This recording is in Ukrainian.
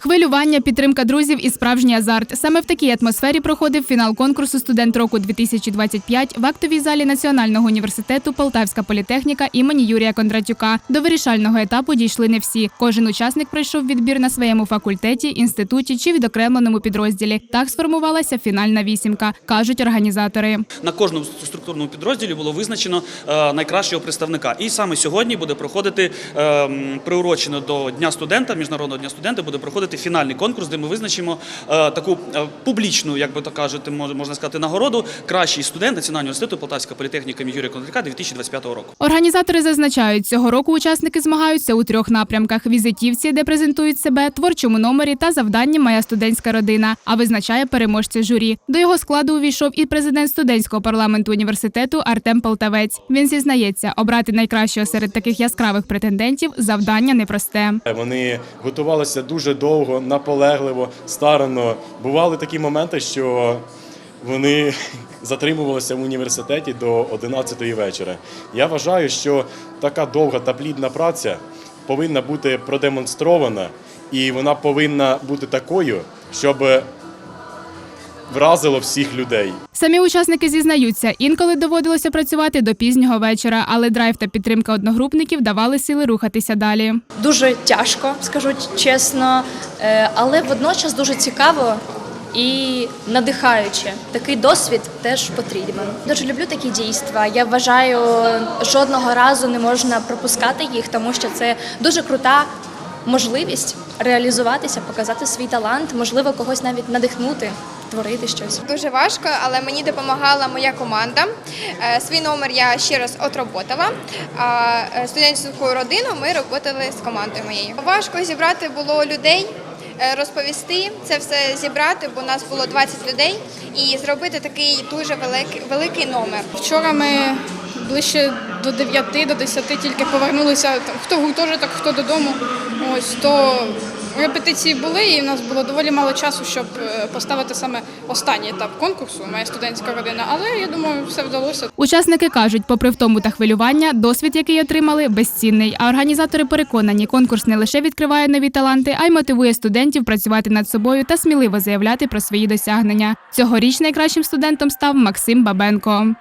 Хвилювання, підтримка друзів і справжній азарт. Саме в такій атмосфері проходив фінал конкурсу Студент року 2025 в актовій залі Національного університету Полтавська політехніка імені Юрія Кондратюка. До вирішального етапу дійшли не всі. Кожен учасник пройшов відбір на своєму факультеті, інституті чи відокремленому підрозділі. Так сформувалася фінальна вісімка, кажуть організатори. На кожному структурному підрозділі було визначено е, найкращого представника. І саме сьогодні буде проходити е, приурочено до Дня студента, міжнародного дня студента, буде проходити фінальний конкурс, де ми визначимо е, таку е, публічну, як би то кажете, мож- можна сказати, нагороду кращий студент Національного університету Полтавська політехніка Юрія Кондрика 2025 року. Організатори зазначають, цього року учасники змагаються у трьох напрямках: візитівці, де презентують себе, творчому номері та завданні Моя студентська родина. А визначає переможця журі. До його складу увійшов і президент студентського парламенту університету Артем Полтавець. Він зізнається, обрати найкращого серед таких яскравих претендентів завдання непросте. Вони готувалися дуже довго, наполегливо, старанно. Бували такі моменти, що вони затримувалися в університеті до 11-ї вечора. Я вважаю, що така довга та плідна праця повинна бути продемонстрована, і вона повинна бути такою, щоб вразило всіх людей. Самі учасники зізнаються, інколи доводилося працювати до пізнього вечора, але драйв та підтримка одногрупників давали сили рухатися далі. дуже тяжко, скажу чесно, е, але водночас дуже цікаво і надихаюче. Такий досвід теж потрібен. Дуже люблю такі дійства. Я вважаю, жодного разу не можна пропускати їх, тому що це дуже крута можливість реалізуватися, показати свій талант, можливо, когось навіть надихнути, творити щось. Дуже важко, але мені допомагала моя команда. Е, Свій номер я ще раз отработала. А е, студентську родину ми роботали з командою моєю. Важко зібрати було людей, е, розповісти це все зібрати, бо у нас було 20 людей, і зробити такий дуже великий, великий номер. Вчора ми ближче до 9, до 10 тільки повернулися. Хто в гуртожиток, хто додому. Ось то репетиції були, і в нас було доволі мало часу, щоб е, поставити саме останній етап конкурсу Моя студентська родина. Але я думаю, все вдалося. Учасники кажуть, попри втому та хвилювання, досвід, який отримали, безцінний. А організатори переконані, конкурс не лише відкриває нові таланти, а й мотивує студентів працювати над собою та сміливо заявляти про свої досягнення. Цьогоріч найкращим студентом став Максим Бабенко.